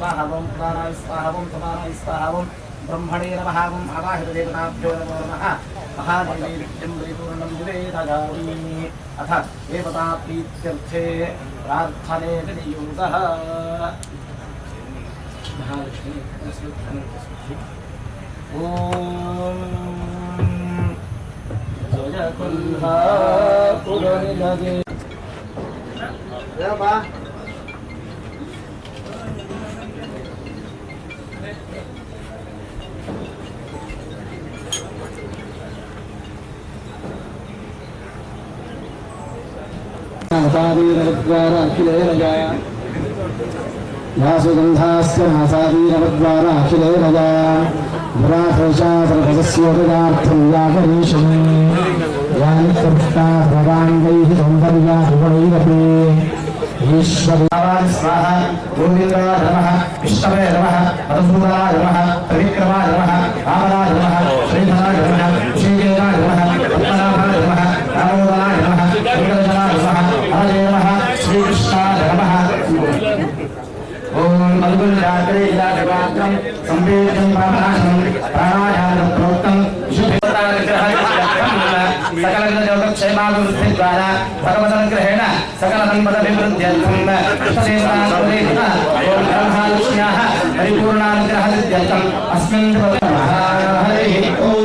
स्वाहा ओम प्राणाय स्वाहा ओम ओम ब्रह्मणे नमः ओम नमो नमः। महादेवी परिपूर्णं निवेदयामि अथ देवताप्रीत्यर्थे प्रार्थने विनियोगः। महालक्ष्मी ॐ जयकुल्हा पुरनिलगे సాధీరవద్వార అఖిలేరజా వాసుగంధాస్య సాధీరవద్వార అఖిలేరజా దురాశేషాసరపదస్యోపదార్థం వ్యాకరీషం యాని సంస్థా సర్వాంగైః సౌందర్యాధిపణైరపి ఈశ్వరాయ స్వాహ గోవిందాయ నమః విష్ణవే నమః మధుసూదనాయ నమః త్రివిక్రమాయ నమః రామరాయ నమః శ్రీధరాయ నమః శ్రీజయనాయ నమః పద్మనాభాయ రాత్రి ఇలా జగాత్రం సంవేదం ప్రాణాయామ ప్రోక్తం శుభతాయ గ్రహాయ సకల క్షేమాభివృద్ధి ద్వారా భగవదనుగ్రహేణ సకల సంపదభివృద్ధ్యర్థం ఓం బ్రహ్మాలక్ష్మ్యాः పరిపూర్ణానుగ్రహ అస్మిన్ హరి ఓం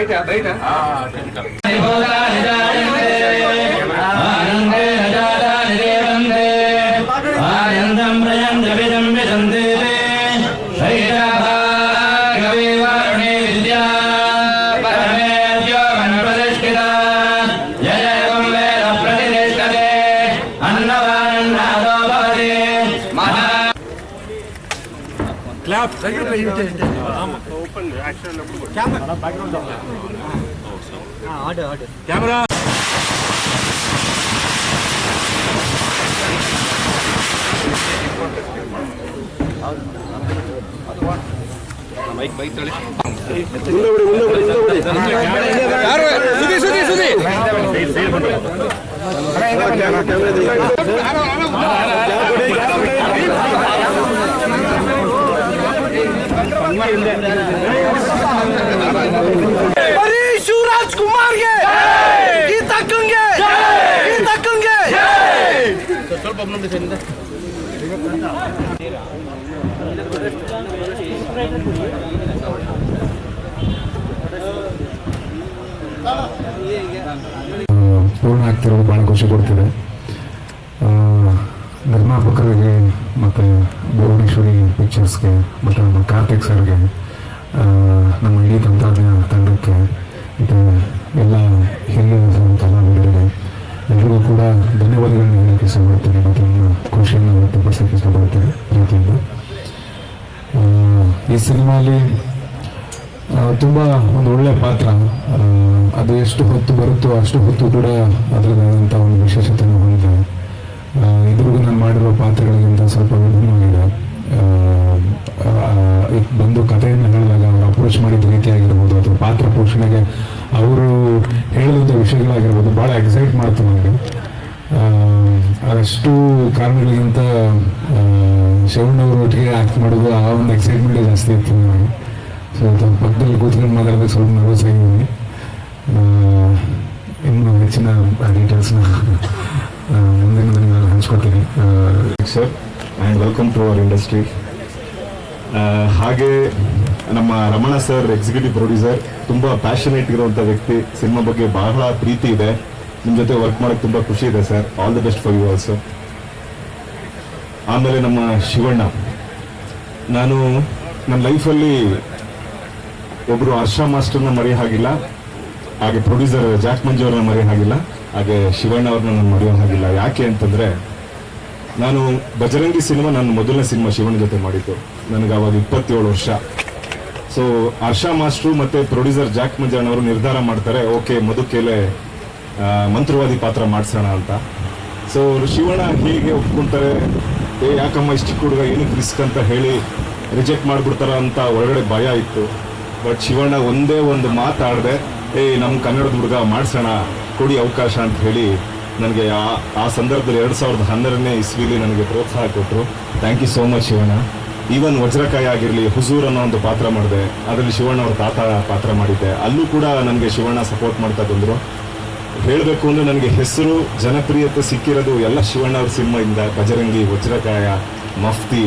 等一等等一等啊等一等。క్లాప్ కెమెరా ಸುದಿ ಸುದಿ ಸುದಿ ಬರೀ ಶಿವರಾಜ್ ಕುಮಾರ್ಗೆ ಈ ತಕ್ಕಂಗೆ ಈ ತಕ್ಕಂಗೆ ಸ್ವಲ್ಪ ಪೂರ್ಣ ಆಗ್ತಿರೋದು ಬಹಳ ಖುಷಿ ಕೊಡ್ತಿದೆ. ನಿರ್ಮಾಪಕರಿಗೆ ಮತ್ತು ಭುವನೇಶ್ವರಿ ಪಿಕ್ಚರ್ಸ್ಗೆ ಮತ್ತು ನಮ್ಮ ಕಾರ್ತಿಕ್ ಸರ್ಗೆ ನಮ್ಮ ಇಡೀ ತಂತ್ರಜ್ಞಾನ ತಂಡಕ್ಕೆ, ಮತ್ತು ಎಲ್ಲ ಹಿರಿಯ ಕಲಾವಿದರಿಗೆ ಎಲ್ಲರಿಗೂ ಕೂಡ ಧನ್ಯವಾದಗಳನ್ನು ಹೇಳಕ್ಕೆ ಇಷ್ಟಪಡ್ತೇನೆ, ಮತ್ತು ನಮ್ಮ ಖುಷಿಯನ್ನು ವ್ಯಕ್ತಪಡಿಸೋಕ್ಕೆ ಇಷ್ಟಪಡ್ತೇನೆ ಪ್ರೀತಿಯಿಂದ. ಈ ಸಿನಿಮಾದಲ್ಲಿ ತುಂಬ ಒಂದು ಒಳ್ಳೆಯ ಪಾತ್ರ. ಅದು ಎಷ್ಟು ಹೊತ್ತು ಬರುತ್ತೋ ಅಷ್ಟು ಹೊತ್ತು ಕೂಡ ಅದರದಾದಂಥ ಒಂದು ವಿಶೇಷತೆಯನ್ನು ಹೊಂದಿದೆ. ಆ, ಇದುವರೆಗೂ ನಾನು ಮಾಡಿರೋ ಪಾತ್ರಗಳಿಗಿಂತ ಸ್ವಲ್ಪ ವಿಭಿನ್ನವಾಗಿದೆ ಬಂದು ಕಥೆಯನ್ನು ಹೇಳಿದಾಗ ಅವರು ಅಪ್ರೋಚ್ ಮಾಡಿದ ರೀತಿ ಆಗಿರ್ಬೋದು ಅಥವಾ ಪಾತ್ರ ಪೋಷಣೆಗೆ ಅವರು ಹೇಳಿದಂಥ ವಿಷಯಗಳಾಗಿರ್ಬೋದು ಭಾಳ ಎಕ್ಸೈಟ್ ಮಾಡ್ತು ನನಗೆ. ಅದಷ್ಟು ಕಾರಣಗಳಿಗಿಂತ ಶಿವಣ್ಣವ್ರ ಒಟ್ಟಿಗೆ ಆ್ಯಕ್ಟ್ ಮಾಡೋದು ಆ ಒಂದು ಎಕ್ಸೈಟ್ಮೆಂಟೇ ಜಾಸ್ತಿ ಇತ್ತು ನನಗೆ. ಸೊ ತಮ್ಮ ಪಕ್ಕದಲ್ಲಿ ಕೂತ್ಕೊಂಡು ಮಾತಾಡೋದಕ್ಕೆ ಸ್ವಲ್ಪ ನರ್ವಸ್ ಆಗಿದ್ದೀನಿ. ಇನ್ನು ಹೆಚ್ಚಿನ ಡೀಟೇಲ್ಸ್ನ ಮುಂದಿನ ಹಂಚ್ಕೊತೀನಿ sir and welcome to our industry ಹಾಗೆ ನಮ್ಮ ರಮಣ ಸರ್ ಎಕ್ಸಿಕ್ಯೂಟಿವ್ ಪ್ರೊಡ್ಯೂಸರ್ ತುಂಬ ಪ್ಯಾಷನೇಟ್ ಇರುವಂಥ ವ್ಯಕ್ತಿ, ಸಿನಿಮಾ ಬಗ್ಗೆ ಬಹಳ ಪ್ರೀತಿ ಇದೆ. ನಿಮ್ಮ ಜೊತೆ ವರ್ಕ್ ಮಾಡೋಕ್ಕೆ ತುಂಬ ಖುಷಿ ಇದೆ sir all the best for you also ಆಮೇಲೆ ನಮ್ಮ ಶಿವಣ್ಣ. ನಾನು ನನ್ನ ಲೈಫಲ್ಲಿ ಒಬ್ಬರು ಹರ್ಷ ಮಾಸ್ಟರ್ನ ಮರೆಯ ಹಾಗಿಲ್ಲ ಹಾಗೆ ಪ್ರೊಡ್ಯೂಸರ್ ಜಾಕ್ ಮಂಜು ಅವರನ್ನ ಮರೆಯ ಹಾಗಿಲ್ಲ ಹಾಗೆ ಶಿವಣ್ಣ ಅವ್ರನ್ನ ನಾನು ಮರೆಯೋ ಹಾಗಿಲ್ಲ. ಯಾಕೆ ಅಂತಂದ್ರೆ, ನಾನು ಬಜರಂಗಿ ಸಿನಿಮಾ ನನ್ನ ಮೊದಲನೇ ಸಿನಿಮಾ ಶಿವಣ್ಣ ಜೊತೆ ಮಾಡಿದ್ದು. ನನಗೆ ಅವಾಗ ಇಪ್ಪತ್ತೇಳು ವರ್ಷ. ಸೊ ಹರ್ಷ ಮಾಸ್ಟ್ರು ಮತ್ತೆ ಪ್ರೊಡ್ಯೂಸರ್ ಜಾಕ್ ಮಂಜಾಣ್ ಅವರು ನಿರ್ಧಾರ ಮಾಡ್ತಾರೆ, ಓಕೆ ಮಧುಕೇಲೆ ಮಂತ್ರವಾದಿ ಪಾತ್ರ ಮಾಡಿಸೋಣ ಅಂತ. ಸೊ ಶಿವಣ್ಣ ಹೇಗೆ ಒಪ್ಕೊಂತಾರೆ, ಏ, ಯಾಕಮ್ಮ ಇಷ್ಟು ಹುಡುಗ ಏನಕ್ಕೆ ರಿಸ್ಕ್ ಅಂತ ಹೇಳಿ ರಿಜೆಕ್ಟ್ ಮಾಡಿಬಿಡ್ತಾರ ಅಂತ ಒಳಗಡೆ ಭಯ ಇತ್ತು. ಬಟ್ ಶಿವಣ್ಣ ಒಂದೇ ಒಂದು ಮಾತಾಡದೆ, ಏ ನಮ್ಮ ಕನ್ನಡದ ಹುಡುಗ ಮಾಡ್ಸೋಣ ಕೊಡಿ ಅವಕಾಶ ಅಂತ ಹೇಳಿ ನನಗೆ ಆ ಆ ಸಂದರ್ಭದಲ್ಲಿ ಎರಡು ಸಾವಿರದ ಹನ್ನೆರಡನೇ ಇಸ್ವಿಲಿ ನನಗೆ ಪ್ರೋತ್ಸಾಹ ಕೊಟ್ಟರು. Thank you so much Shivanna. Even Vajrakaya ಆಗಿರಲಿ ಹುಜೂರ್ ಅನ್ನೋ ಒಂದು ಪಾತ್ರ ಮಾಡಿದೆ. ಅದರಲ್ಲಿ ಶಿವಣ್ಣ ಅವ್ರ ತಾತ ಪಾತ್ರ ಮಾಡಿದ್ದೆ. ಅಲ್ಲೂ ಕೂಡ ನನಗೆ ಶಿವಣ್ಣ ಸಪೋರ್ಟ್ ಮಾಡ್ತಾ ಬಂದರು. ಹೇಳಬೇಕು ಅಂದರೆ ನನಗೆ ಹೆಸರು, ಜನಪ್ರಿಯತೆ ಸಿಕ್ಕಿರೋದು ಎಲ್ಲ ಶಿವಣ್ಣ ಅವ್ರ ಸಿನಿಮಾಯಿಂದ. ಬಜರಂಗಿ ವಜ್ರಕಾಯ, ಮಫ್ತಿ,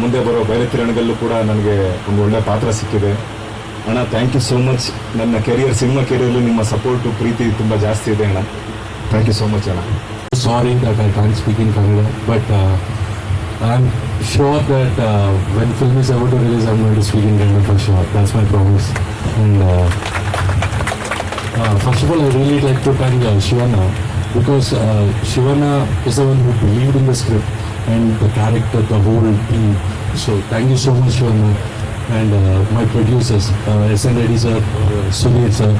ಮುಂದೆ ಬರೋ ಬೈರತಿರಣಗಲ್ಲೂ ಕೂಡ ನನಗೆ ಒಂದು ಒಳ್ಳೆ ಪಾತ್ರ ಸಿಕ್ಕಿದೆ. ಅಣ್ಣ ಥ್ಯಾಂಕ್ ಯು ಸೋ ಮಚ್ ನನ್ನ ಕೆರಿಯರ್ ಸಿನಿಮಾ ಕೆರಿಯರ್ ನಿಮ್ಮ ಸಪೋರ್ಟ್ ಪ್ರೀತಿ ತುಂಬ ಜಾಸ್ತಿ ಇದೆ ಅಣ್ಣ. ಥ್ಯಾಂಕ್ ಯು ಸೋ ಮಚ್ ಅಣ್ಣ. Sorry that I can't speak in Kannada but I am sure that when film is our to release I made speak in Kannada first sure that's my promise and first of all I really like to thank Shivanna because Shivanna is a one who in the script and the character the whole team so thank you so much Shivanna And my producers, uh, SN Reddy sir, uh, Sunil sir,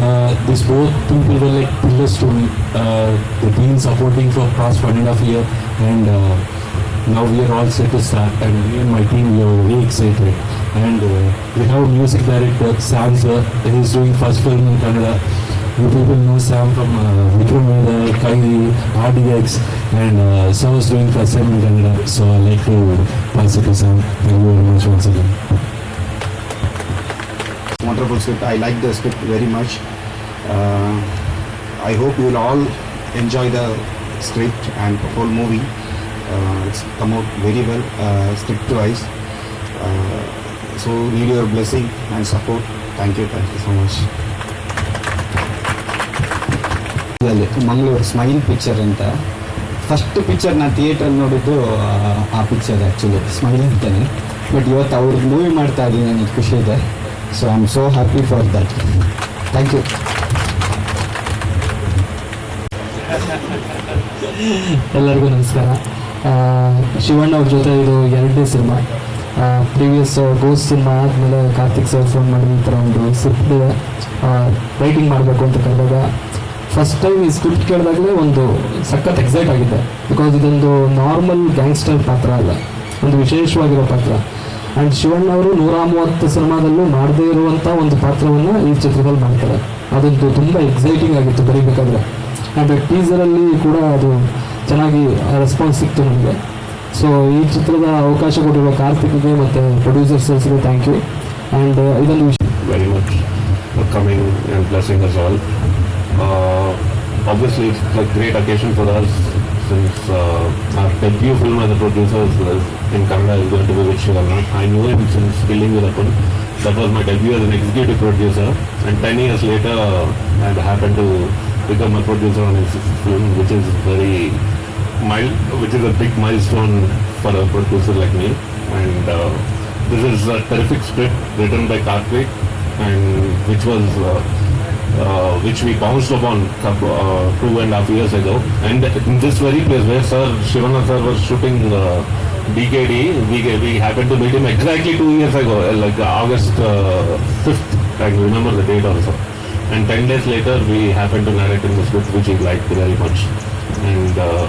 uh, these both people were like pillars to me. Uh, they've been supporting for past one and a half year, and now we are all set to start. And me and my team, we are very excited. And we have music director Sam sir. He's doing first film in Kannada. You people know Sam from uh, Vikram Veda, Kairi, RDX, and uh, Sam was doing first film in Kannada. So I like to pass it to Sam. Thank you very much once again. wonderful script. I like the script very much. Uh, I hope you will all enjoy the script and the whole movie. Uh, it's come out very well, uh, script wise. Uh, so need your blessing and support. Thank you, thank you so much. ಅಲ್ಲಿ Mangaluru smile picture ಅಂತ first picture ನಾನು ಥಿಯೇಟ್ರಲ್ಲಿ ನೋಡಿದ್ದು ಆ, picture actually smile ಅಂತಾನೆ. But ಇವತ್ತು ಅವ್ರದ್ದು movie ಮಾಡ್ತಾ ಇದ್ದೀನಿ ನನಗೆ ಖುಷಿ ಇದೆ. So I am so happy for that thank you ಎಲ್ಲರಿಗೂ ನಮಸ್ಕಾರ. ಶಿವಣ್ಣ ಅವ್ರ ಜೊತೆ ಇದು ಎರಡನೇ ಸಿನಿಮಾ. ಪ್ರೀವಿಯಸ್ ಗೋಸ್ ಸಿನಿಮಾ ಆದಮೇಲೆ ಕಾರ್ತಿಕ್ ಸರ್ ಫೋನ್ ಮಾಡಿದ ನಂತರ ಒಂದು ಸ್ಕ್ರಿಪ್ಟ್ ರೈಟಿಂಗ್ ಮಾಡಬೇಕು ಅಂತ ಕರೆದಾಗ ಫಸ್ಟ್ ಟೈಮ್ ಈ ಸ್ಕ್ರಿಪ್ಟ್ ಕೇಳಿದಾಗಲೇ ಒಂದು ಸಖತ್ ಎಕ್ಸೈಟ್ ಆಗಿದೆ ಬಿಕಾಸ್ ಇದೊಂದು ನಾರ್ಮಲ್ ಗ್ಯಾಂಗ್ಸ್ಟರ್ ಪಾತ್ರ ಅಲ್ಲ. ಒಂದು ವಿಶೇಷವಾಗಿರೋ ಪಾತ್ರ. ಆ್ಯಂಡ್ ಶಿವಣ್ಣ ಅವರು ನೂರ ಮೂವತ್ತು ಸಿನಿಮಾದಲ್ಲೂ ಮಾಡದೇ ಇರುವಂಥ ಒಂದು ಪಾತ್ರವನ್ನು ಈ ಚಿತ್ರದಲ್ಲಿ ಮಾಡ್ತಾರೆ. ಅದೊಂದು ತುಂಬ ಎಕ್ಸೈಟಿಂಗ್ ಆಗಿತ್ತು ಬರೀಬೇಕಾದ್ರೆ. ಆ್ಯಂಡ್ ಟೀಸರಲ್ಲಿ ಕೂಡ ಅದು ಚೆನ್ನಾಗಿ ರೆಸ್ಪಾನ್ಸ್ ಸಿಕ್ತು ನನಗೆ ಸೊ ಈ ಚಿತ್ರದ ಅವಕಾಶ ಕೊಟ್ಟಿರೋ ಕಾರ್ತಿಕ್ಗೆ ಮತ್ತು ಪ್ರೊಡ್ಯೂಸರ್ಸ್ಗೆ ಥ್ಯಾಂಕ್ ಯು ಆ್ಯಂಡ್ ಇದೊಂದು ವಿಷಯ very much. For coming Uh, obviously, it's a great occasion for us since uh, our debut film as a producer in Kannada is going to be with Shivalna. I knew him since Killing with. That was my debut as an executive producer. And 10 years later, I happened to become a producer on his film, which is very mile, which is a big milestone for a producer like me. And uh, this is a terrific script written by Karthik, and which was uh, uh, which we bounced upon uh, two and a half years ago. And in this very place where Sir Shivana sir was shooting uh, DKD, we, we happened to meet him exactly two years ago, uh, like August uh, 5th. I remember the date also. And 10 days later, we happened to narrate in the script, which he liked very much. And uh,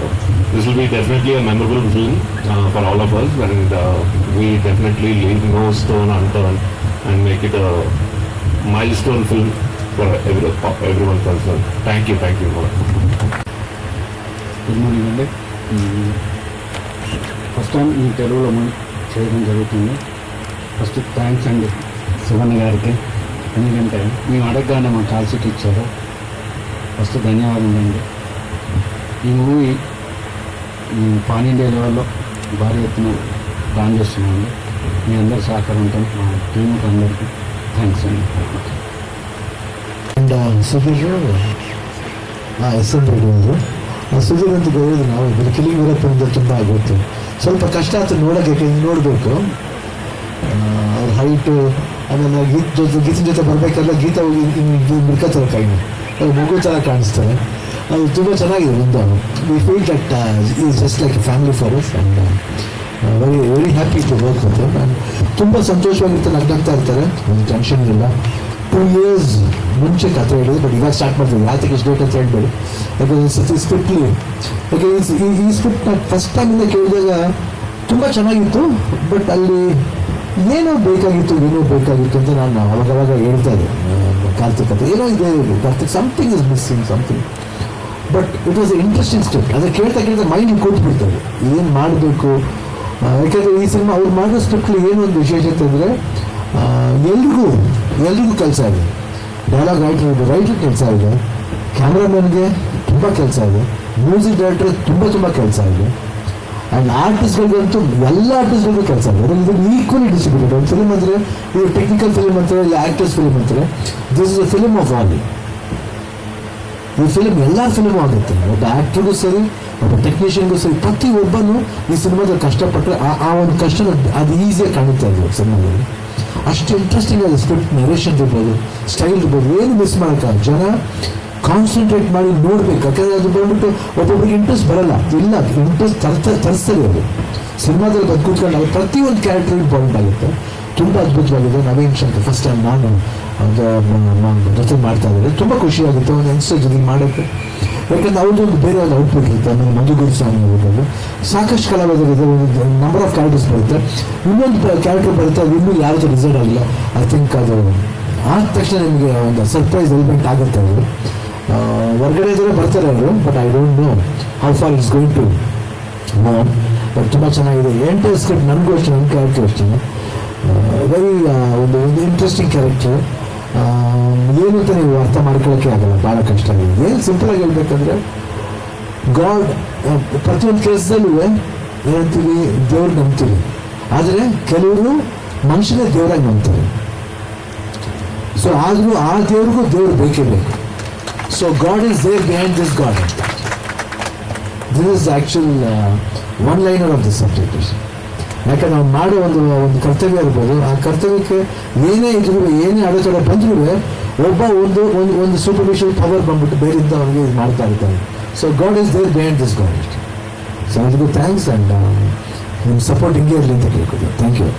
this will be definitely a memorable film uh, for all of us, and we definitely leave no stone unturned and make it a milestone film for every, everyone concerned. Thank you, thank you. Good morning అండి first time ఈ తెలుగులో మనం చేయడం జరుగుతుంది. First thanks అండి శివన్ గారికి. ఎందుకంటే మేము అడగగానే మాకు కాల్ షీట్ ఇచ్చారు. ఫస్ట్ ధన్యవాదాలు అండి. ఈ మూవీ పాన్ ఇండియా లెవెల్లో భారీ ఎత్తున ప్లాన్ చేస్తున్నామండి. మీ అందరి సహకారంతో మా టీంకి అందరికీ థ్యాంక్స్ అండి. ಅಂಡ್ ಸುಧೀರ್ ಹಾಂ ಹೆಸರು ಇರುವುದು ಆ ಸುಧೀರ್ ಅಂತ ಹೇಳಿದ್ರು ನಾವು ಕಿಲಿ ವೀರಪ್ಪ ಅಂದ್ರೆ ತುಂಬ ಆಗುತ್ತೆ. ಸ್ವಲ್ಪ ಕಷ್ಟ ಆಯ್ತು ನೋಡೋಕ್ಕೆ ಹಿಂಗೆ ನೋಡಬೇಕು. ಅವ್ರ ಹೈಟು ಆಮೇಲೆ ಗೀತ ಜೊತೆ ಗೀತಿನ ಜೊತೆ ಬರಬೇಕಲ್ಲ, ಗೀತ ಹೋಗಿ ಬಿಡ್ಕೋತಾರೆ ಕೈನ ಅವ್ರು ಮಗು ಥರ ಕಾಣಿಸ್ತಾರೆ. ಅದು ತುಂಬ ಚೆನ್ನಾಗಿದೆ ಒಂದು we feel that is just like family for us and very very happy to work and ತುಂಬ ಸಂತೋಷವಾಗಿರ್ತಾರೆ ಅಡ್ಡಾಗ್ತಾ ಇರ್ತಾರೆ. ಒಂದು ಟೆನ್ಷನ್ ಇಲ್ಲ. ಟೂ ಇಯರ್ಸ್ ಮುಂಚೆ ಕಥೆ ಹೇಳಿದ್ರು ಬಟ್ ಇವಾಗ ಸ್ಟಾರ್ಟ್ ಮಾಡ್ತೀವಿ ಯಾತಕ್ಕೆ ಇಷ್ಟು ಡೇಟ್ ಅಂತ ಹೇಳ್ಬೇಡಿ. ಯಾಕಂದರೆ ಸ್ಕ್ರಿಪ್ಟ್ಲಿ ಯಾಕೆ ಈ ಈ ಸ್ಕ್ರಿಪ್ಟ್ನ ಫಸ್ಟ್ ಟೈಮಿಂದ ಕೇಳಿದಾಗ ತುಂಬ ಚೆನ್ನಾಗಿತ್ತು ಬಟ್ ಅಲ್ಲಿ ಏನೋ ಬೇಕಾಗಿತ್ತು ಏನೋ ಬೇಕಾಗಿತ್ತು ಅಂತ ನಾನು ಅವಾಗವಾಗ ಹೇಳ್ತಾ ಇದ್ದೆ. ಕಾರ್ತಿಕ್ ಅಂತ ಏನೋ ಇದೆ Karthik something is missing something but it was interesting step ಅದನ್ನು ಕೇಳ್ತಾ ಕೇಳ್ತಾ ಮೈಂಡ್ ಕೂತ್ಬಿಡ್ತಾರೆ ಏನು ಮಾಡಬೇಕು? ಯಾಕಂದರೆ ಈ ಸಿನಿಮಾ ಅವ್ರು ಮಾಡೋ ಸ್ಕ್ರಿಪ್ಟ್ಲಿ ಏನೊಂದು ವಿಶೇಷತೆ ಅಂದರೆ ಎಲ್ರಿಗೂ ಎಲ್ರಿಗೂ ಕೆಲಸ ಇದೆ. ಡೈಲಾಗ್ ರೈಟರ್ ರೈಟರ್ ಕೆಲಸ ಇದೆ. ಕ್ಯಾಮ್ರಾಮನ್ಗೆ ತುಂಬ ಕೆಲಸ ಇದೆ. ಮ್ಯೂಸಿಕ್ ಡೈರೆಕ್ಟರ್ ತುಂಬ ತುಂಬ ಕೆಲಸ ಇದೆ. ಆ್ಯಂಡ್ ಆರ್ಟಿಸ್ಟ್ಗಳಿಗಂತೂ ಎಲ್ಲ ಆರ್ಟಿಸ್ಟ್ಗಳಿಗೂ ಕೆಲಸ ಇದೆ. ಅದರಲ್ಲಿ ಇದು ಈಕ್ವಲಿ ಡಿಸ್ಟ್ರಿಬ್ಯೂಟೆಡ್ ಒಂದು ಫಿಲ್ಮ್ ಅಂದರೆ ಇದು ಟೆಕ್ನಿಕಲ್ ಫಿಲ್ಮ್ ಅಂತಾರೆ ಇಲ್ಲ ಆ್ಯಕ್ಟರ್ಸ್ ಫಿಲ್ಮ್ ಅಂತಾರೆ this is a film of all ಈ ಫಿಲ್ಮ್ ಎಲ್ಲ ಫಿಲ್ಮು ಆಗುತ್ತೆ. ಒಬ್ಬ ಆ್ಯಕ್ಟ್ರಿಗೂ ಸರಿ, ಒಬ್ಬ ಟೆಕ್ನಿಷಿಯನ್ಗೂ ಸರಿ ಪ್ರತಿಯೊಬ್ಬನು ಈ ಸಿನಿಮಾದಲ್ಲಿ ಕಷ್ಟಪಟ್ಟರೆ ಆ ಒಂದು ಕಷ್ಟ ಅದು ಈಸಿಯಾಗಿ ಕಾಣುತ್ತೆ ಅದು ಸಿನಿಮಾದಲ್ಲಿ. ಅಷ್ಟು ಇಂಟ್ರೆಸ್ಟಿಂಗ್ ಆದ ಸ್ಕ್ರಿಪ್ಟ್ ನರೇಷನ್ ಇರ್ಬೋದು ಸ್ಟೈಲ್ ಇರ್ಬೋದು, ಏನು ಮಿಸ್ ಮಾಡೋಕ್ಕಾಗ ಜನ ಕಾನ್ಸಂಟ್ರೇಟ್ ಮಾಡಿ ನೋಡ್ಬೇಕು. ಯಾಕಂದರೆ ಅದು ಬಂದ್ಬಿಟ್ಟು ಒಬ್ಬೊಬ್ರಿಗೆ ಇಂಟ್ರೆಸ್ಟ್ ಬರಲ್ಲ. ಇಲ್ಲ ಇಂಟ್ರೆಸ್ಟ್ ತರ್ತ, ತರಿಸ್ತದೆ ಅದು. ಸಿನಿಮಾದಲ್ಲಿ ಬಂದು ಕೂತ್ಕೊಂಡು ಅವ್ರು ಪ್ರತಿಯೊಂದು ಕ್ಯಾರೆಕ್ಟರ್ ಇಂಪಾರ್ಟೆಂಟ್ ಆಗುತ್ತೆ. ತುಂಬ ಅದ್ಭುತವಾಗಿದೆ. ನವೀನ್ ಶಂಕರ್ ಫಸ್ಟ್ ಟೈಮ್ ನಾನು, ಒಂದು ಜೊತೆ ಮಾಡ್ತಾ ಇದ್ದಾರೆ ತುಂಬ ಖುಷಿಯಾಗುತ್ತೆ. ಒಂದು ಯಂಗ್ಸ್ಟರ್ ಜೊತೆಗೆ ಮಾಡೋಕ್ಕೆ. ಯಾಕಂದ್ರೆ ಅವ್ರದ್ದು ಒಂದು ಬೇರೆ ಔಟ್ಪುಟ್ ಇರುತ್ತೆ. ಆಮೇಲೆ ಮಧುಗುರು ಸ್ವಾಮಿ ಇರ್ಬೋದು ಸಾಕಷ್ಟು ಕಲಾವಿದರಿದೆ ಒಂದು ನಂಬರ್ ಆಫ್ ಕ್ಯಾರೆಕ್ಟರ್ಸ್ ಬರುತ್ತೆ. ಇನ್ನೊಂದು ಕ್ಯಾರೆಕ್ಟರ್ ಬರುತ್ತೆ, ಅದು ಇನ್ನೂ ಯಾರು ರಿಸಲ್ಟ್ ಆಗಿಲ್ಲ. ಐ ಥಿಂಕ್ ಅದು ಆದ ತಕ್ಷಣ ನಿಮಗೆ ಒಂದು ಸರ್ಪ್ರೈಸ್ ಎಲಿಮೆಂಟ್ ಆಗುತ್ತೆ ಅವರು ಹೊರ್ಗಡೆ ಇದ್ರೆ ಬರ್ತಾರೆ ಅವರು but I don't know how far it's going to know but ತುಂಬ ಚೆನ್ನಾಗಿದೆ. ಎಂಟು ಸ್ಕ್ರಿಪ್ಟ್ ನನಗೂ ಅಷ್ಟೇ ನನ್ನ ಕ್ಯಾರೆಕ್ಟರ್ ಅಷ್ಟೇ. ವೆರಿ ಒಂದು ಒಂದು ಇಂಟ್ರೆಸ್ಟಿಂಗ್ ಕ್ಯಾರೆಕ್ಟರ್ ಏನು ಅಂತ ನೀವು ಅರ್ಥ ಮಾಡ್ಕೊಳ್ಳೋಕ್ಕೆ ಆಗಲ್ಲ ಭಾಳ ಕಷ್ಟ ಆಗಿದೆ. ಏನು ಆಗಿ ಹೇಳ್ಬೇಕಂದ್ರೆ ಗಾಡ್ ಪ್ರತಿಯೊಂದು ಕೆಲಸದಲ್ಲೂ ಏನಂತೀವಿ, ದೇವ್ರು ನಂಬ್ತೀವಿ. ಆದರೆ ಕೆಲವರು ಮನುಷ್ಯನೇ ದೇವರಾಗಿ ನಂಬ್ತಾರೆ. ಸೊ ಆದರೂ ಆ ದೇವ್ರಿಗೂ ದೇವ್ರು ಬೇಕೇ ಬೇಕು. So god is there behind this god this is actual one liner of this subject ಯಾಕಂದ್ರೆ ನಾವು ಮಾಡೋ ಒಂದು ಒಂದು ಕರ್ತವ್ಯ ಇರ್ಬೋದು. ಆ ಕರ್ತವ್ಯಕ್ಕೆ ಏನೇ ಇದ್ರು, ಏನೇ ಅಡೆತಡೆ ಬಂದ್ರೂ, ಒಬ್ಬ ಒಂದು ಒಂದು ಒಂದು ಸೂಪರ್ಫಿಷಿಯಲ್ ಪವರ್ ಬಂದ್ಬಿಟ್ಟು ಬೇರೆಯಿಂದ ಅವ್ರಿಗೆ ಇದು ಮಾಡ್ತಾ ಇರ್ತಾನೆ. So god is there behind this god so ಅದಕ್ಕೂ ಥ್ಯಾಂಕ್ಸ್ ಆ್ಯಂಡ್ ನಿಮ್ಮ ಸಪೋರ್ಟ್ ಹಿಂಗೆ ಇರಲಿ ಅಂತ ಕೇಳ್ಕೊತೀನಿ. ಥ್ಯಾಂಕ್ ಯು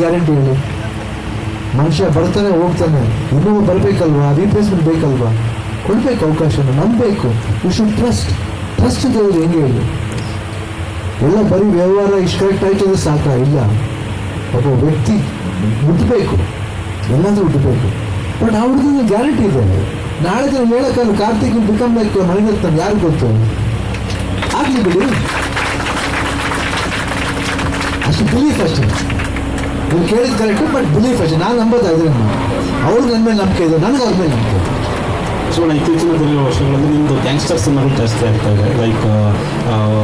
ಗ್ಯಾರಂಟಿ ಹೇಳಿ. ಮನುಷ್ಯ ಬರ್ತಾನೆ, ಹೋಗ್ತಾನೆ. ಇನ್ನೊಬ್ಬ ಬರಬೇಕಲ್ವಾ? ರೀಪ್ಲೇಸ್ಮೆಂಟ್ ಬೇಕಲ್ವಾ? ಕೊಡಬೇಕು ಅವಕಾಶನ, ನಂಬಬೇಕು. ಯು ಶುಡ್ ಟ್ರಸ್ಟ್ ಟ್ರಸ್ಟ್ ದೇವರು ಹೆಂಗೆ ಹೇಳಿ. ಎಲ್ಲ ಬರೀ ವ್ಯವಹಾರ, ಇಷ್ಟು ಕರೆಕ್ಟ್ ಆಯ್ತು ಸಾಕ? ಇಲ್ಲ. ಒಬ್ಬ ವ್ಯಕ್ತಿ ಹುಟ್ಟಬೇಕು ಎಲ್ಲಾದ್ರೂ ಹುಟ್ಟಬೇಕು ಬಟ್ ಅವ್ರದ್ದು ಗ್ಯಾರಂಟಿ ಇದೆ ನಾಳೆ ದಿನ ಹೇಳಕ್ಕಲ್ಲ ಕಾರ್ತಿಕ್ ಬಿಕಮ್ ಲೈಕ್ ಮನೆಗಿರ್ತಾನೆ ಯಾರು ಗೊತ್ತು? ಆಗಲಿ ಬಿಡಿ. ಅಷ್ಟು ಬಿಲೀಫ್ ಅಷ್ಟೇ. ನೀವು ಕೇಳಿದ ಕರೆಕ್ಟ್ ಬಟ್ ಬಿಲೀಫ್ ಅಷ್ಟೇ. ನಾನು ನಂಬೋದಾದ್ರೆ ಅವ್ರಿಗೆ ನನ್ನ ಮೇಲೆ ನಂಬಿಕೆ ಇದೆ ನನಗೆ ಅವ್ರ ಮೇಲೆ ನಂಬಿಕೆ ಸೊ ಇತ್ತೀಚಿನ ಕೆಲವು ವರ್ಷಗಳಲ್ಲಿ ನಿಮ್ಮದು ಗ್ಯಾಂಗ್ಸ್ಟರ್ ಸಿನಿಮಾಗಳು ಜಾಸ್ತಿ ಆಗ್ತಾ ಇದೆ. ಲೈಕ್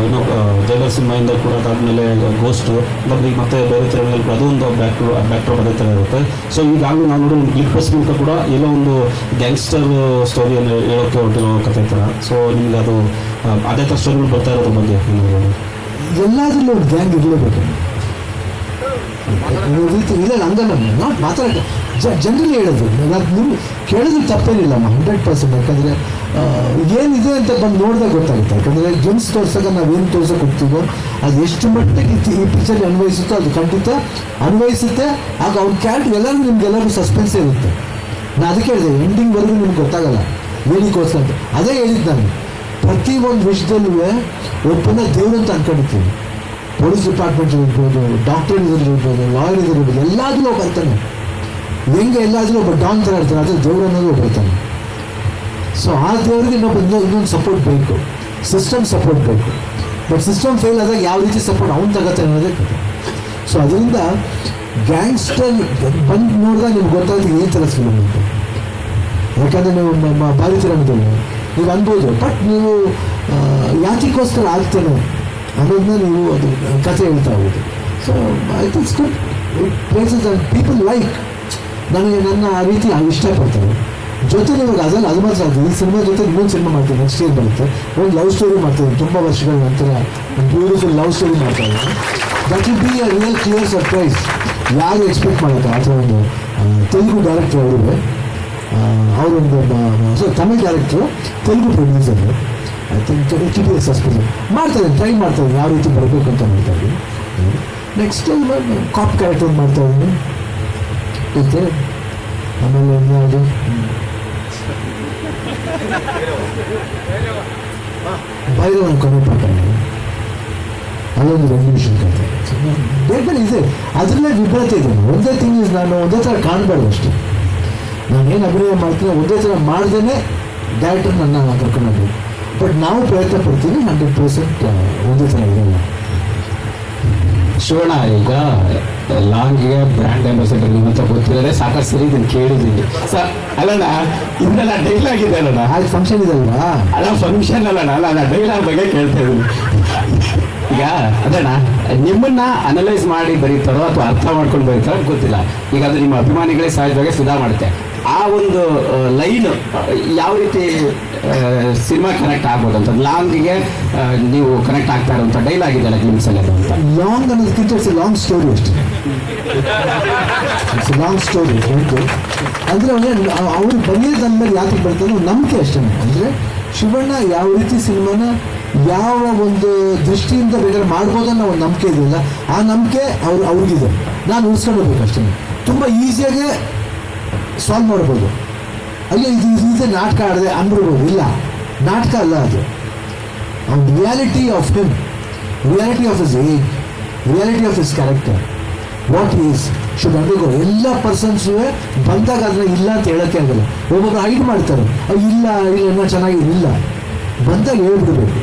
ಏನು ಜೈಲರ್ ಸಿನಿಮಾಯಿಂದ ಕೂಡ ಅದಾದಮೇಲೆ ಗೋಸ್ಟ್ ಅಂದರೆ ಈಗ ಮತ್ತೆ ಬೇರೆ ಥರಗಳಲ್ಲಿ ಕೂಡ ಅದೊಂದು ಬ್ಯಾಕ್ ಬ್ಯಾಕ್ಟ್ರಾಪ್ ಅದೇ ಥರ ಇರುತ್ತೆ. ಸೊ ಈಗಾಗಲೇ ನಾವು ನೋಡೋ ಒಂದು ಕ್ಲಿಪ್ಪಸ್ ಮೂಲಕ ಕೂಡ ಎಲ್ಲೋ ಒಂದು ಗ್ಯಾಂಗ್ಸ್ಟರ್ ಸ್ಟೋರಿಯನ್ನು ಹೇಳೋಕ್ಕೆ ಹೊರಟಿರೋ ಕಥೆ ಥರ ಸೊ ನಿಮ್ಗೆ ಅದು ಅದೇ ಥರ ಸ್ಟೋರಿಗಳು ಬರ್ತಾ ಇರೋದ್ರ ಬಗ್ಗೆ ಏನಾದ್ರು ಒಂದು ಗ್ಯಾಂಗ್ ಇರಲೇಬೇಕು. ಇಲ್ಲ ಹಂಗಲ್ಲ ನಾಟ್ ಮಾತಾಡೋಕ್ಕೆ ಜನರಲ್ಲಿ ಹೇಳೋದು. ನಾನು ನಿಮ್ಗೆ ಕೇಳೋದು ತಪ್ಪೇನಿಲ್ಲಮ್ಮ ಹಂಡ್ರೆಡ್ ಪರ್ಸೆಂಟ್ ಯಾಕಂದರೆ ಏನಿದೆ ಅಂತ ಬಂದು ನೋಡಿದಾಗ ಗೊತ್ತಾಗುತ್ತೆ. ಯಾಕಂದರೆ ಗೆಮ್ಸ್ ತೋರ್ಸಾಗ ನಾವೇನು ತೋರ್ಸೋಕೆ ಹೋಗ್ತೀವೋ, ಅದು ಎಷ್ಟು ಮಟ್ಟಿಗೆ ಈ- ಪಿಕ್ಚರ್ ಅನ್ವಯಿಸುತ್ತೋ ಅದು ಖಂಡಿತ ಅನ್ವಯಿಸುತ್ತೆ. ಆಗ ಅವ್ನ ಕ್ಯಾರೆಕ್ಟರ್ ಎಲ್ಲರಿಗೂ ನಿಮ್ಗೆಲ್ಲರಿಗೂ ಸಸ್ಪೆನ್ಸ್ ಇರುತ್ತೆ. ನಾನು ಅದಕ್ಕೆ ಹೇಳಿದೆ ಎಂಡಿಂಗ್ವರೆಗೂ ನಿಮ್ಗೆ ಗೊತ್ತಾಗಲ್ಲ. ಏನಕ್ಕೋಸ್ಕರ ಅದೇ ಹೇಳಿದ್ದು ನಾನು. ಪ್ರತಿ ಒಂದು ವಿಷಯದಲ್ಲೂ ಒಬ್ಬನ ದೇವ್ರಂತ ಅಂತ ಪೊಲೀಸ್ ಡಿಪಾರ್ಟ್ಮೆಂಟ್ ಇರ್ಬೋದು ಡಾಕ್ಟರ್ ಇರ್ಬೋದು ಲಾಯರ್ ಇರ್ಬೋದು, ಎಲ್ಲಾದ್ರೂ ಒಬ್ಬ ಬರ್ತಾನೆ ಹೆಂಗೆ ಎಲ್ಲಾದ್ರೂ ಒಬ್ಬ ಡಾನ್ ಥರ ಇರ್ತಾನೆ ಅದೇ ದೇವ್ರು ಅನ್ನೋದು ಬರ್ತಾನೆ ಸೊ ಆ ದೇವರಿಗೆ ಇನ್ನೊಬ್ಬ ಇನ್ನೊ- ಇನ್ನೊಂದು ಸಪೋರ್ಟ್ ಬೇಕು. ಸಿಸ್ಟಮ್ ಸಪೋರ್ಟ್ ಬೇಕು. ಬಟ್ ಸಿಸ್ಟಮ್ ಫೇಲ್ ಆದಾಗ ಯಾವ ರೀತಿ ಸಪೋರ್ಟ್ ಅವ್ನು ತಗತ್ತೆ ಅನ್ನೋದೇ ಸೊ ಅದರಿಂದ ಗ್ಯಾಂಗ್ಸ್ಟರ್ ಬಂದು ನೋಡಿದಾಗ ನಿಮ್ಗೆ ಗೊತ್ತಾಗುತ್ತೆ ಏನು ಥರ ಫಿಲಮ್ ಅಂತ ಯಾಕಂದರೆ ನೀವು ಬಾಧಿತರಾಗಿದ್ದೀವಿ ನೀವು ಅನ್ಬೋದು. ಬಟ್ ನೀವು ಯಾತಿಗೋಸ್ಕರ ಆಗ್ತೇನೆ ಅನ್ನೋದನ್ನ ನೀವು ಅದು ಕಥೆ ಹೇಳ್ತಾ ಹೋಗೋದು. So I thinks good places and people like ನನಗೆ ನನ್ನ ಆ ರೀತಿ ಇಷ್ಟಪಡ್ತಾರೆ. ಜೊತೆಗೆ ಇವಾಗ ಅದಲ್ಲ, ಅದು ಮಾತ್ರ ಆಗ್ತದೆ ಈ ಸಿನಿಮಾ ಜೊತೆ ಇನ್ನೊಂದು ಸಿನಿಮಾ ಮಾಡ್ತೀನಿ ನೆಕ್ಸ್ಟ್ ಇಯರ್ ಬರುತ್ತೆ. ಒಂದು ಲವ್ ಸ್ಟೋರಿ ಮಾಡ್ತೀನಿ, ತುಂಬ ವರ್ಷಗಳ ನಂತರ ಬ್ಯೂಟಿಫುಲ್ ಲವ್ ಸ್ಟೋರಿ ಮಾಡ್ತಾ ಇದ್ದೀನಿ. That will be a real clear surprise ಯಾರು ಎಕ್ಸ್ಪೆಕ್ಟ್ ಮಾಡುತ್ತೆ ಆ ಥರ ಒಂದು ತೆಲುಗು ಡೈರೆಕ್ಟರ್ ಅವರಿಗೆ? ಅವರೊಂದು so Tamil director Telugu producer be suspense ಮಾಡ್ತಾರೆ ಟ್ರೈ ಮಾಡ್ತಾರೆ, ಯಾವ ರೀತಿ ಬರಬೇಕು ಅಂತ ಮಾಡ್ತಾ ಇದ್ದೀನಿ. ನೆಕ್ಸ್ಟ್ ಕಾಪ್ ಕ್ಯಾರೆಕ್ಟರ್ ಮಾಡ್ತಾ ಇದ್ದೀನಿ. ಇದೆ ಆಮೇಲೆ ಇನ್ಯಾವುದು ಭೈರವನ ಕೊನೆ ಪಾಠ. ಅಲ್ಲೊಂದು ರೆವಲ್ಯೂಷನ್ ಕತೆ ಬೇರೆ ಬೇರೆ ಇದೆ. ಅದರಲ್ಲೇ ವಿಭ್ರತೆ ಇದೆ. ಒಂದೇ ಥಿಂಗ್ ಇಸ್ ನಾನು ಒಂದೇ ಥರ ಕಾಣಬಾರ್ದು ಅಷ್ಟೇ. ಏನು ಅಭಿನಯ ಮಾಡ್ತೀನಿ, ಒಂದೇ ಥರ ಮಾಡ್ದೇ ಡೈರೆಕ್ಟರ್ ನನ್ನ ಕರ್ಕೊಂಡು ಬಟ್ ನಾವು ಪ್ರಯತ್ನ ಪಡ್ತೀವಿ ಹಂಡ್ರೆಡ್ ಪರ್ಸೆಂಟ್ ಒಂದೇ ಥರ ಇರಲ್ಲ ಶಿವಣ್ಣ ಈಗ ಲಾಂಗ್ಗೆ ಬ್ರ್ಯಾಂಡ್ ಅಂಬಾಸಿಡರ್ ನೀವು ಅಂತ ಗೊತ್ತಿರೋದೆ ಸಾಕಷ್ಟು ಸರಿ ಇದನ್ನು ಕೇಳಿದ್ದೀನಿ. ಸರ್ ಅಲ್ಲಣ್ಣ ಇದೆಲ್ಲ ಡೈಲಾಗ್ ಇದೆ ಅಲ್ಲಣ್ಣ. ಹಾಗೆ ಫಂಕ್ಷನ್ ಇದಲ್ವಾ ಅಲ್ಲ ಫಂಕ್ಷನ್ ಅಲ್ಲಣ್ಣ. ನಾನು ಡೈಲಾಗ್ ಬಗ್ಗೆ ಕೇಳ್ತಾ ಇದ್ದೀನಿ. ಈಗ ಅದಣ್ಣ ನಿಮ್ಮನ್ನ ಅನಲೈಸ್ ಮಾಡಿ ಬರೀತಾರೋ ಅಥವಾ ಅರ್ಥ ಮಾಡ್ಕೊಂಡು ಬರೀತಾರೋ ಗೊತ್ತಿಲ್ಲ. ಈಗ ಅದು ನಿಮ್ಮ ಅಭಿಮಾನಿಗಳೇ ಸಹಜವಾಗಿ ಸುಧಾ ಮಾಡುತ್ತೆ. ಆ ಒಂದು ಲೈನ್ ಯಾವ ರೀತಿ ಸಿನಿಮಾ ಕನೆಕ್ಟ್ ಅಂತ ಲಾಂಗ್ಗೆ ನೀವು ಕನೆಕ್ಟ್ ಆಗ್ತಾ ಇರೋಂಥ ಡೈಲಾಗ್ ಇದೆ ಲಾಂಗ್ ಅನ್ನೋದು ಲಾಂಗ್ ಸ್ಟೋರಿ ಅಷ್ಟೇ. ಲಾಂಗ್ ಸ್ಟೋರಿ ಒಂದು ಅಂದರೆ ಅವ್ರು ಬಂದಿದ್ದ ಮೇಲೆ ಯಾಕೆ ಬರ್ತದೆ ನಂಬಿಕೆ ಅಷ್ಟೇ. ಅಂದರೆ ಶಿವಣ್ಣ ಯಾವ ರೀತಿ ಸಿನಿಮಾನ ಯಾವ ಒಂದು ದೃಷ್ಟಿಯಿಂದ ಬೇಕಾದ್ರೆ ಮಾಡ್ಬೋದು ಅನ್ನೋ ಒಂದು ನಂಬಿಕೆ ಇದೆಯಲ್ಲ ಆ ನಂಬಿಕೆ ಅವ್ರು ಅವ್ರಿಗಿದೆ. ನಾನು ಉಳಿಸ್ಕೊಂಡು ಹೋಗ್ಬೇಕು ಅಷ್ಟೇ. ತುಂಬ ಈಸಿಯಾಗೆ ಸಾಲ್ವ್ ಮಾಡ್ಬೋದು. ಅಯ್ಯೋ, ಇದು ಇದು ನಾಟಕ ಆಡದೆ ಅಂದ್ಬಿಡ್ಬೋದು ಇಲ್ಲ, ನಾಟಕ ಅಲ್ಲ ಅದು. Reality of him reality of his age reality of his character what is should undergo ಎಲ್ಲ ಪರ್ಸನ್ಸು ಬಂದಾಗ ಅದನ್ನ ಇಲ್ಲ ಅಂತ ಹೇಳೋಕ್ಕೆ ಆಗಲ್ಲ. ಒಬ್ಬೊಬ್ಬರು ಹೈಡ್ ಮಾಡ್ತಾರೆ. ಇಲ್ಲ ಇಲ್ಲ ಚೆನ್ನಾಗಿ ಇಲ್ಲ. ಬಂದಾಗ ಹೇಳ್ಬಿಡ್ಬೇಕು.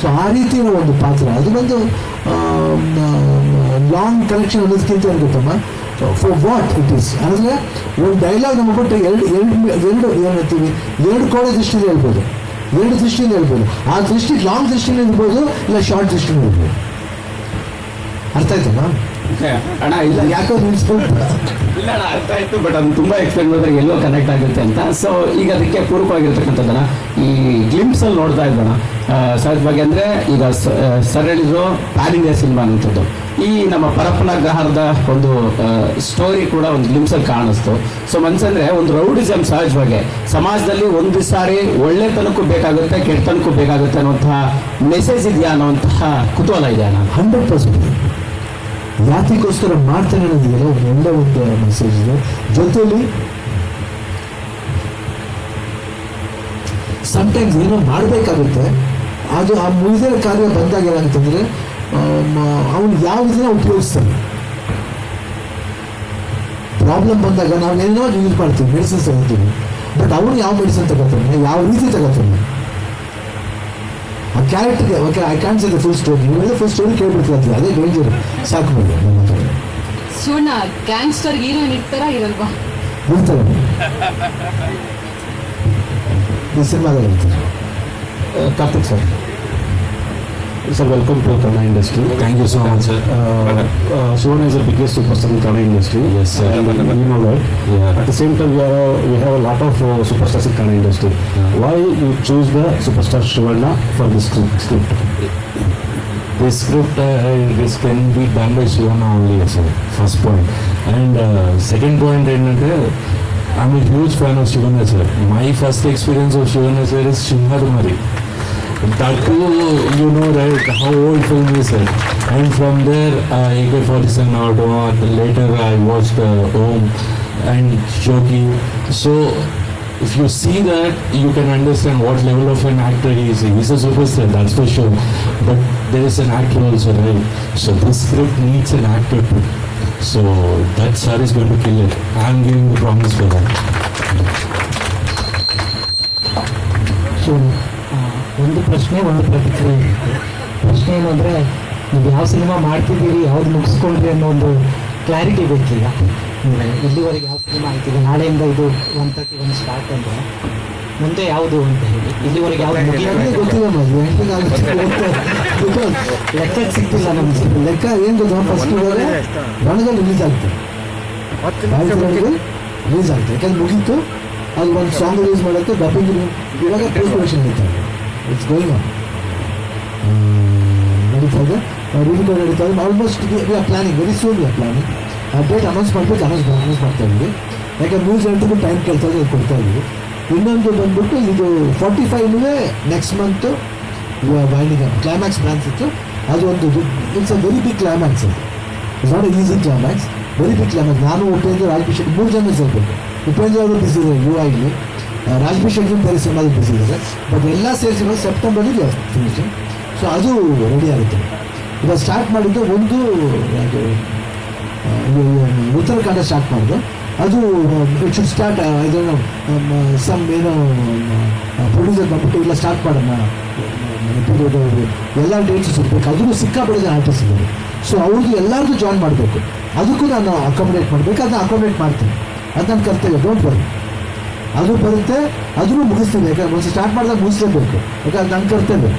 ಸೊ ಆ ರೀತಿ ಒಂದು ಪಾತ್ರ. ಅದು ಬಂದು ಲಾಂಗ್ ಕನೆಕ್ಷನ್ ಅನ್ನೋದಕ್ಕಿಂತ ಏನು ಗೊತ್ತಮ್ಮ ಫಾರ್ ವಾಟ್ ಇಟ್ ಈಸ್ ಅಂದರೆ ಒಂದು ಡೈಲಾಗ್ ನಮ್ಮ ಕೊಟ್ಟು ಎರಡು ಎರಡು ಎರಡು ಏನಂತೀವಿ? ಎರಡು ಕೋಣೆ ದೃಷ್ಟಿಯಿಂದ ಹೇಳ್ಬೋದು. ಎರಡು ದೃಷ್ಟಿಯಿಂದ ಹೇಳ್ಬೋದು. ಆ ದೃಷ್ಟಿ ಲಾಂಗ್ ದೃಷ್ಟಿಯಲ್ಲಿ ಇರ್ಬೋದು ಇಲ್ಲ ಶಾರ್ಟ್ ದೃಷ್ಟಿಯಲ್ಲಿ ಇರ್ಬೋದು? ಅರ್ಥ ಆಯ್ತಲ್ಲ ಅಣ್ಣ ಇಲ್ಲ. ಯಾಕೋ ನಿಲ್ಸ್ಕೊಂಡು ಇಲ್ಲ ಅಣ್ಣ, ಅರ್ಥ ಆಯ್ತು ಬಟ್ ಅದು ತುಂಬಾ ಎಕ್ಸ್ಪ್ಲೈನ್ ಮಾಡಿದ್ರೆ ಎಲ್ಲೋ ಕನೆಕ್ಟ್ ಆಗುತ್ತೆ ಅಂತ. ಸೊ ಈಗ ಅದಕ್ಕೆ ಪೂರಕವಾಗಿರ್ತಕ್ಕಂಥದ್ದನ್ನ ಈ ಗ್ಲಿಮ್ಸ್ ಅಲ್ಲಿ ನೋಡ್ತಾ ಇದ್ದಣ ಸಹಜವಾಗಿ ಅಂದ್ರೆ ಈಗ ಸರ್ ಹೇಳಿದ್ರು ಪ್ಯಾನ್ ಇಂಡಿಯಾ ಸಿನಿಮಾ ಅನ್ನುವಂಥದ್ದು. ಈ ನಮ್ಮ ಪರಪ್ಪನ ಗ್ರಹದ ಒಂದು ಸ್ಟೋರಿ ಕೂಡ ಒಂದು ಗ್ಲಿಮ್ಸ್ ಅಲ್ಲಿ ಕಾಣಿಸ್ತು. ಸೊ ಮನ್ಸಂದ್ರೆ ಒಂದು ರೌಡಿಸಮ್ ಸಹಜವಾಗಿ, ಸಮಾಜದಲ್ಲಿ ಒಂದು ಸಾರಿ ಒಳ್ಳೆತನಕ್ಕೂ ಬೇಕಾಗುತ್ತೆ, ಕೆಟ್ಟತನಕ್ಕೂ ಬೇಕಾಗುತ್ತೆ ಅನ್ನುವಂತಹ ಮೆಸೇಜ್ ಇದೆಯಾ ಅನ್ನುವಂತಹ ಕುತೂಹಲ ಇದೆ ನಾನು ಹಂಡ್ರೆಡ್ ಪರ್ಸೆಂಟ್ ಯಾತಿಗೋಸ್ಕರ ಮಾಡ್ತಾನೆ ಅನ್ನೋದಿಲ್ಲ ಒಂದು ಒಳ್ಳೆ ಒಂದು ಮೆಸೇಜ್ ಇದೆ. ಜೊತೆಯಲ್ಲಿ ಸಮ್ಟೈಮ್ಸ್ ಏನೋ ಮಾಡಬೇಕಾಗುತ್ತೆ, ಅದು ಆ ಮುಗಿದ ಕಾರ್ಯ ಬಂದಾಗ ಏನಾಗುತ್ತಂದ್ರೆ ಅವನು ಯಾವ ರೀತಿ ಉಪಯೋಗಿಸ್ತಾನೆ? ಪ್ರಾಬ್ಲಮ್ ಬಂದಾಗ ನಾವು ಏನೇನೋ ಯೂಸ್ ಮಾಡ್ತೀವಿ ಮೆಡಿಸಿನ್ಸ್ ತಗೋತೀವಿ. ಬಟ್ ಅವನು ಯಾವ ಮೆಡಿಸಿನ್ ತಗೋತಾನೆ? ಯಾವ ರೀತಿ ತಗೋತಾನೆ? ಆ ಕ್ಯಾರೆಕ್ಟರ್ಗೆ okay I can see the full story ನೀವು ಫುಲ್ ಸ್ಟೋರಿ ಕೇಳ್ಬಿಡ್ತೀವಿ ಅದೇ ಡೇಂಜರ್ ಸಾಕು ಮಾಡಿ ನಮ್ಮ ಹತ್ರ ಸುಣ್ಣ ಗ್ಯಾಂಗ್ಸ್ಟರ್ ಹೀರೋಯಿನ್ ಇರ್ತಾರ ಇರಲ್ವಾ? ಇರ್ತಾರೆ. ಈ ಸಿನಿಮಾದಲ್ಲಿ ಇರ್ತಾರೆ. Karthik sir Sir, welcome to Kannada industry. Thank you so much, sir. Uh, uh, Suvarna is the biggest superstar in Kannada industry. Yes, sir. And you know that. Yeah. At the same time, we, are, uh, we have a lot of uh, superstars in Kannada industry. Yeah. Why you choose the superstar Suvarna for this script? This script, uh, this can be done by Suvarna only, sir. First point. And uh, second point, uh, I'm a huge fan of Shivana sir. My first experience of Shivana sir is Shinharmari. That you know, right, how old film is it? And from there, uh, AK-47 Auto, later I watched uh, Om and Shoki. So, if you see that, you can understand what level of an actor he is. He's a superstar, that's for sure. But there is an actor also, right? So this script needs an actor too. So that sir is going to kill it. I'm giving the promise for that. ಆ, ಒಂದು ಪ್ರಶ್ನೆ ಒಂದು ಪ್ರತಿಕ್ರಿಯೆ ಪ್ರಶ್ನೆ ಏನು ಅಂದರೆ ನೀವು ಯಾವ ಸಿನಿಮಾ ಮಾಡ್ತಿದ್ದೀರಿ ಯಾವ್ದು ಮುಗಿಸ್ಕೊಂಡ್ರಿ ಅನ್ನೋ ಒಂದು ಕ್ಲಾರಿಟಿ ಗೊತ್ತಿಲ್ಲ ಅಂದರೆ ಇಲ್ಲಿವರೆಗೆ ಯಾವ ಸಿನಿಮಾ ಆಯ್ತಿದೆ ನಾಳೆಯಿಂದ ಇದು ಒನ್ ತರ್ಟಿ ಒನ್ ಸ್ಟಾರ್ಟ್ ಅಂದರೆ ಮುಂದೆ ಯಾವುದು ಅಂತ ಹೇಳಿ. ಇಲ್ಲಿವರೆಗೆ ಯಾವ್ದು ಲೆಕ್ಕಕ್ಕೆ ಸಿಕ್ತಿಲ್ಲ ನಮ್ಗೆ. ಲೆಕ್ಕ ಏನು ಗೊತ್ತಾ? ಫಸ್ಟ್ ಇವಾಗ ರಣದಲ್ಲಿ ರಿಲೀಸ್ ಆಗ್ತದೆ ರಿಲೀಸ್ ಆಗುತ್ತೆ. ಯಾಕಂದ್ರೆ ಮುಗೀತು ಅದು ಒಂದು ಸಾಂಗ್ ರಿಲೀಸ್ ಮಾಡೋಕ್ಕೆ ಡಬ್ಬಿಂಗ್ ಇವಾಗ ಪೋಸ್ಟ್ ಪ್ರೊಡಕ್ಷನ್ ಇದೆ. ಇಟ್ಸ್ ಗೋಯಿಂಗ್ ಆನ್ ನಡೀತಾ ಇದೆ ರಿಲೀಸ್ ನಡೀತಾ ಇದೆ almost we are planning very soon we are planning ಆ ಡೇಟ್ ಅನೌನ್ಸ್ ಮಾಡಬೇಕು ಅನೌನ್ಸ್ ಅನೌನ್ಸ್ ಮಾಡ್ತಾ ಇದ್ದೀವಿ. ಯಾಕಂದ್ರೆ ನ್ಯೂಸ್ ಎಂಟ್ರಿಗೂ ಟೈಮ್ ಕೇಳ್ತಾ ಇದ್ದೀವಿ ಕೊಡ್ತಾ ಇದ್ದೀವಿ. ಇನ್ನೊಂದು ಬಂದ್ಬಿಟ್ಟು ಇದು forty ಫೈವ್ನುವೇ next month up climax plans ಇತ್ತು. ಅದು ಒಂದು it's a very big climax ಅದು it's not easy climax very big climax ನಾನು ಉಪೇಂದ್ರ ರಾಜ್ ಮೂರು ಜನ ಸೇರ್ಬೇಕು. ಉಪೇಂದ್ರ ಅವರು ಬಿಸಿ ಯು ಐಲಿ ರಾಜ್ಭಿಷೇಕ್ ಬೇರೆ ಸಮಾಧಿ ಬಿಸಿ ಇದ್ದಾರೆ ಬಟ್ ಎಲ್ಲ ಸೇರಿಸಿ ಸೆಪ್ಟೆಂಬರ್ಗೆ ಫಿನಿಶಿಂಗ್ ಸೊ ಅದು ರೆಡಿ ಆಗುತ್ತೆ. ಇವಾಗ ಸ್ಟಾರ್ಟ್ ಮಾಡಿದ್ದು ಒಂದು ಇವು ಉತ್ತರಾಖಂಡ ಸ್ಟಾರ್ಟ್ ಮಾಡಿದ್ದು. ಅದು ಇಟ್ ಶುಡ್ ಸ್ಟಾರ್ಟ್ ಇದನ್ನು ಸಮ್ ಏನೋ ಪ್ರೊಡ್ಯೂಸರ್ ಬಂದ್ಬಿಟ್ಟು ಇಲ್ಲ ಸ್ಟಾರ್ಟ್ ಮಾಡೋಣ. ಎಲ್ಲ ಡೇಟ್ಸ್ ಸಿಗಬೇಕು. ಅದನ್ನು ಸಿಕ್ಕಾಪಡಿದ ಆರ್ಟಿಸ್ಟ್ ಇದ್ದಾರೆ. ಸೊ ಅವ್ರದ್ದು ಎಲ್ಲರದ್ದು ಜಾಯಿನ್ ಮಾಡಬೇಕು. ಅದಕ್ಕೂ ನಾನು ಅಕಾಮಿಡೇಟ್ ಮಾಡಬೇಕು. ಅದನ್ನ ಅಕಾಮಿಡೇಟ್ ಮಾಡ್ತೀನಿ. ಅದು ನನ್ನ ಕರ್ತವ್ಯ. ಡೋಂಟ್ ವರಿ ಅದು ಬರುತ್ತೆ ಅದನ್ನು ಮುಗಿಸ್ತೀನಿ, ಯಾಕಂದ್ರೆ ಸ್ಟಾರ್ಟ್ ಮಾಡಿದಾಗ ಮುಗಿಸ್ಲೇಬೇಕು. ಯಾಕಂದ್ರೆ ನನ್ನ ಕರ್ತವ್ಯ.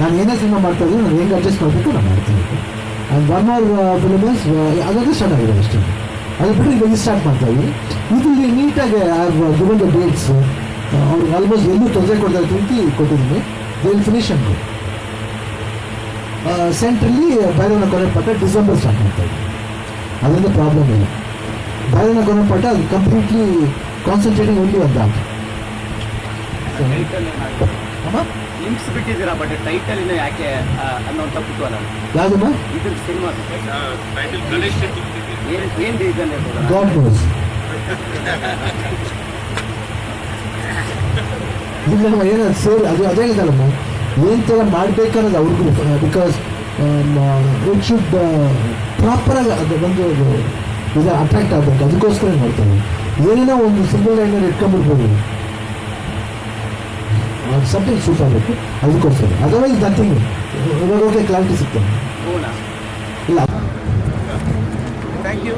ನಾನು ಏನೇ ಸಿನಿಮಾ ಮಾಡ್ತಾ ಇದ್ದೀನಿ ನಾನು ಹೆಂಗೆ ಅಡ್ಜಸ್ಟ್ ಮಾಡಬೇಕು ನಾನು ಮಾಡ್ತೀನಿ. ಆ್ಯಂಡ್ ಒನ್ ಅವರ್ ಫಿಲಮಸ್ ಅದಾದ್ರೆ ಸ್ಟಾರ್ಟ್ ಆಗಿದೆ ಅಷ್ಟೇ. ಅದು ಬಿಟ್ಟು ಈಗ ಸ್ಟಾರ್ಟ್ ಮಾಡ್ತಾ ಇದ್ದೀನಿ. ಇದು ನೀಟಾಗಿ ಗಿವನ್ ದ ಡೇಟ್ಸ್ ಅವ್ರಿಗೆ ಆಲ್ಮೋಸ್ಟ್ ಎಲ್ಲೂ ತೊಂದರೆ ಕೊಡ್ತಾ ತಿಂತಿ ಕೊಟ್ಟಿದ್ದೀನಿ. ದೇನ್ ಫಿನಿಶ್ ಅಂತ ಸೆಂಟ್ರಲ್ಲಿ ಬೈರವನ ಕೊನೆ ಡಿಸೆಂಬರ್ ಸ್ಟಾರ್ಟ್ ಮಾಡ್ತಾ ಇದ್ದೀನಿ. ಅದರಿಂದ ಪ್ರಾಬ್ಲಮ್ ಇಲ್ಲ. ಬೈರವನ ಕೊನೆ ಅದು ಕಂಪ್ಲೀಟ್ಲಿ ಕಾನ್ಸಂಟ್ರೇಟಿಂಗ್ ಒಂದು ಅಂತ ಬಿಟ್ಟಿದ್ದೀರಾ ಬಟ್ ಟೈಟಲ್ ಇನ್ನು ಯಾಕೆ ಅನ್ನೋಂಥ ಕುತೂಹಲ ಯಾವುದಮ್ಮ ಇದ್ರ ಸಿನಿಮಾ ಏನ್ ರೀಸನ್ ಇರ್ಬೋದು ಗಾಡ್ ನೋಸ್ ಇಲ್ಲ ಏನು ಸೇರಿ ಅದು ಅದೇ ಹೇಳಿದಲ್ಲಮ್ಮ ಏನು ಥರ ಮಾಡಬೇಕನ್ನೋದು ಅವ್ರಿಗೂ ಬಿಕಾಸ್ ಇಟ್ ಶುಡ್ ಪ್ರಾಪರಾಗಿ ಅದು ಒಂದು ಇದು ಅಟ್ರಾಕ್ಟ್ ಆಗಬೇಕು. ಅದಕ್ಕೋಸ್ಕರ ಮಾಡ್ತಾರೆ. ಏನೇನೋ ಒಂದು ಸಿಂಗಲ್ ಲೈನಲ್ಲಿ ಇಟ್ಕೊಂಡ್ಬಿಡ್ಬೋದು. ಸಬ್ಜೆಕ್ಟ್ ಸೂಟ್ ಆಗಬೇಕು. ಅದಕ್ಕೋಸ್ಕರ ಅದರ್ವೈಸ್ ನಥಿಂಗ್ ಇವಾಗ ಓಕೆ ಕ್ಲಾರಿಟಿ ಸಿಗ್ತದೆ ಇಲ್ಲ. Thank you